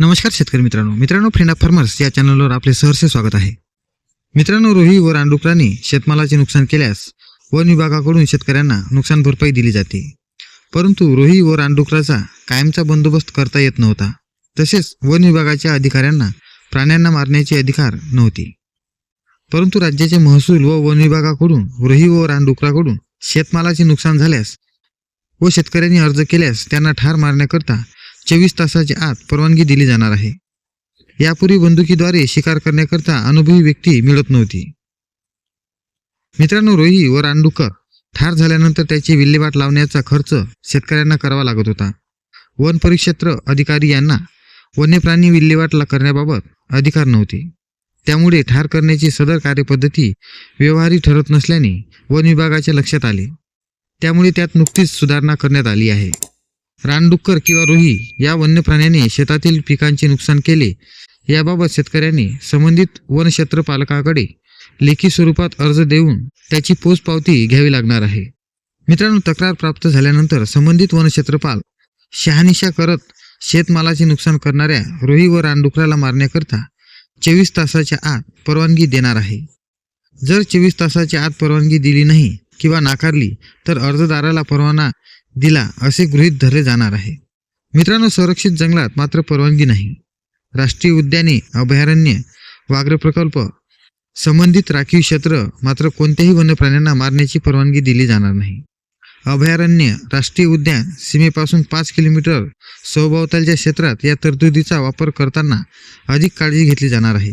नमस्कार शेतकरी मित्रांनो. मित्रांनो फ्रेंड ऑफ फार्मर्स या चॅनलवर आपले सहर्ष स्वागत आहे. मित्रांनो रोही व रानडुकरांनी शेतमालाचे नुकसान केल्यास वन विभागाकडून शेतकऱ्यांना नुकसान भरपाई दिली जाते. परंतु रोही व रानडुकराचा कायमचा बंदोबस्त करता येत नव्हता. तसेच वन विभागाच्या अधिकाऱ्यांना प्राण्यांना मारण्याचे अधिकार नव्हते. परंतु राज्याचे महसूल व वन विभागाकडून रोही व रानडुकराकडून शेतमालाचे नुकसान झाल्यास व शेतकऱ्यांनी अर्ज केल्यास त्यांना ठार मारण्याकरता चोवीस तासाच्या आत परवानगी दिली जाणार आहे. यापूर्वी बंदुकीद्वारे शिकार करण्याकरता अनुभवी व्यक्ती मिळत नव्हती. मित्रांनो रोही व रानडुकर ठार झाल्यानंतर त्याची विल्हेवाट लावण्याचा खर्च शेतकऱ्यांना करावा लागत होता. वन परिक्षेत्र अधिकारी यांना वन्यप्राणी विल्हेवाट ला- करण्याबाबत अधिकार नव्हते. त्यामुळे ठार करण्याची सदर कार्यपद्धती व्यवहारी ठरत नसल्याने वन विभागाच्या लक्षात आले. त्यामुळे त्यात नुकतीच सुधारणा करण्यात आली आहे. रानडुक्कर किंवा रोही या वन्य प्राण्याने शेतातील पिकांचे नुकसान केले. याबाबत शेतकऱ्यांनी संबंधित वनक्षेत्र पालकाकडे लेखी स्वरूपात अर्ज देऊन त्याची पोचपावती घ्यावी लागणार आहे. मित्रांनो तक्रार प्राप्त झाल्यानंतर संबंधित वनक्षेत्रपाल शहानिशा करत शेतमालाचे नुकसान करणाऱ्या रोही व रानडुकराला मारण्याकरता चोवीस तासाच्या आत परवानगी देणार आहे. जर चोवीस तासाच्या आत परवानगी दिली नाही किंवा नाकारली तर अर्जदाराला परवाना दिला असे गृहीत धरले जाणार आहे. मित्रांनो संरक्षित जंगलात मात्र परवानगी नाही. राष्ट्रीय उद्याने अभयारण्य वाघ्र प्रकल्प संबंधित राखीव क्षेत्र मात्र कोणत्याही वन्य प्राण्यांना मारण्याची परवानगी दिली जाणार नाही. अभयारण्य राष्ट्रीय उद्यान सीमेपासून पाच किलोमीटर सभोवतालच्या क्षेत्रात या तरतुदीचा वापर करताना अधिक काळजी घेतली जाणार आहे.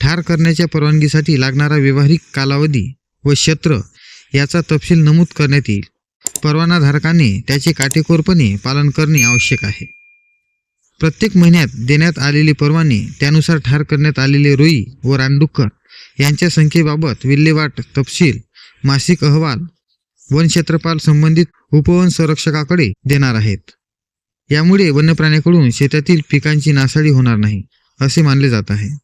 ठार करण्याच्या परवानगीसाठी लागणारा व्यावहारिक कालावधी व क्षेत्र याचा तपशील नमूद करण्यात येईल. परवानाधारकांनी त्याचे काटेकोरपणे पालन करणे आवश्यक आहे. प्रत्येक महिन्यात देण्यात आलेली परवाने त्यानुसार ठार करण्यात आलेले रोई व रानडुक्कर यांच्या संख्येबाबत विल्हेवाट तपशील मासिक अहवाल वन क्षेत्रपाल संबंधित उपवन संरक्षकाकडे देणार आहेत. यामुळे वन्यप्राण्याकडून शेतातील पिकांची नासाडी होणार नाही असे मानले जात आहे.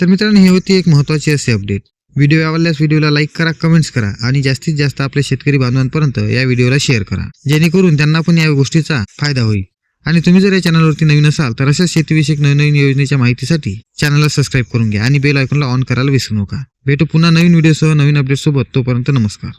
तर मित्रांनो ही होती एक महत्त्वाची असे अपडेट. व्हिडिओ आवडल्यास व्हिडिओला लाईक करा कमेंट्स करा आणि जास्तीत जास्त आपल्या शेतकरी बांधवांपर्यंत या व्हिडिओला शेअर करा. जेणेकरून त्यांना पण या गोष्टीचा फायदा होईल. आणि तुम्ही जर या चॅनलवरती नवीन असाल तर अशाच शेतीविषयक नवनवीन योजनेच्या माहितीसाठी चॅनलला सबस्क्राईब करून घ्या आणि बेल आयकॉनला ऑन करायला विसरू नका. भेटू पुन्हा नवीन व्हिडिओसह नवीन अपडेटसोबत तोपर्यंत नमस्कार.